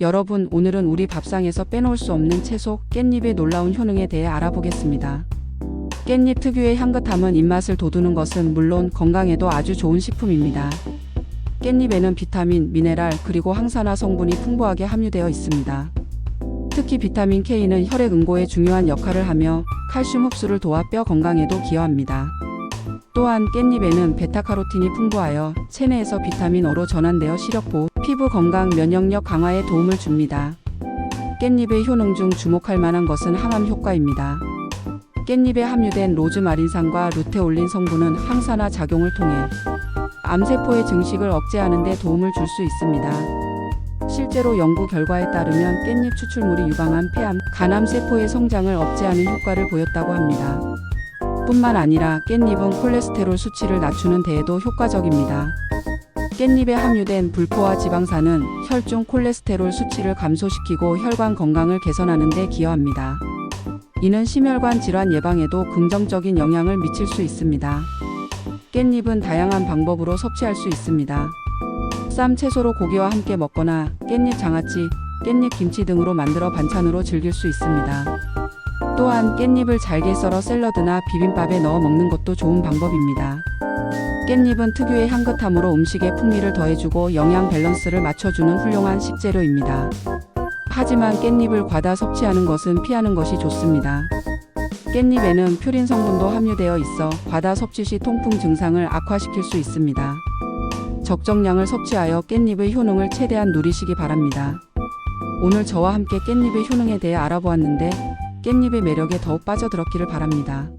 여러분, 오늘은 우리 밥상에서 빼놓을 수 없는 채소 깻잎의 놀라운 효능에 대해 알아보겠습니다. 깻잎 특유의 향긋함은 입맛을 돋우는 것은 물론 건강에도 아주 좋은 식품입니다. 깻잎에는 비타민, 미네랄, 그리고 항산화 성분이 풍부하게 함유되어 있습니다. 특히 비타민 K는 혈액 응고에 중요한 역할을 하며 칼슘 흡수를 도와 뼈 건강에도 기여합니다. 또한 깻잎에는 베타카로틴이 풍부하여 체내에서 비타민 O로 전환되어 시력 보호, 피부 건강, 면역력 강화에 도움을 줍니다. 깻잎의 효능 중 주목할 만한 것은 항암 효과입니다. 깻잎에 함유된 로즈마린산과 루테올린 성분은 항산화 작용을 통해 암세포의 증식을 억제하는 데 도움을 줄 수 있습니다. 실제로 연구 결과에 따르면 깻잎 추출물이 유방암, 폐암, 간암 세포의 성장을 억제하는 효과를 보였다고 합니다. 뿐만 아니라 깻잎은 콜레스테롤 수치를 낮추는 데에도 효과적입니다. 깻잎에 함유된 불포화 지방산은 혈중 콜레스테롤 수치를 감소시키고 혈관 건강을 개선하는 데 기여합니다. 이는 심혈관 질환 예방에도 긍정적인 영향을 미칠 수 있습니다. 깻잎은 다양한 방법으로 섭취할 수 있습니다. 쌈 채소로 고기와 함께 먹거나 깻잎 장아찌, 깻잎 김치 등으로 만들어 반찬으로 즐길 수 있습니다. 또한 깻잎을 잘게 썰어 샐러드나 비빔밥에 넣어 먹는 것도 좋은 방법입니다. 깻잎은 특유의 향긋함으로 음식에 풍미를 더해주고 영양 밸런스를 맞춰주는 훌륭한 식재료입니다. 하지만 깻잎을 과다 섭취하는 것은 피하는 것이 좋습니다. 깻잎에는 퓨린 성분도 함유되어 있어 과다 섭취 시 통풍 증상을 악화시킬 수 있습니다. 적정량을 섭취하여 깻잎의 효능을 최대한 누리시기 바랍니다. 오늘 저와 함께 깻잎의 효능에 대해 알아보았는데 깻잎의 매력에 더욱 빠져들었기를 바랍니다.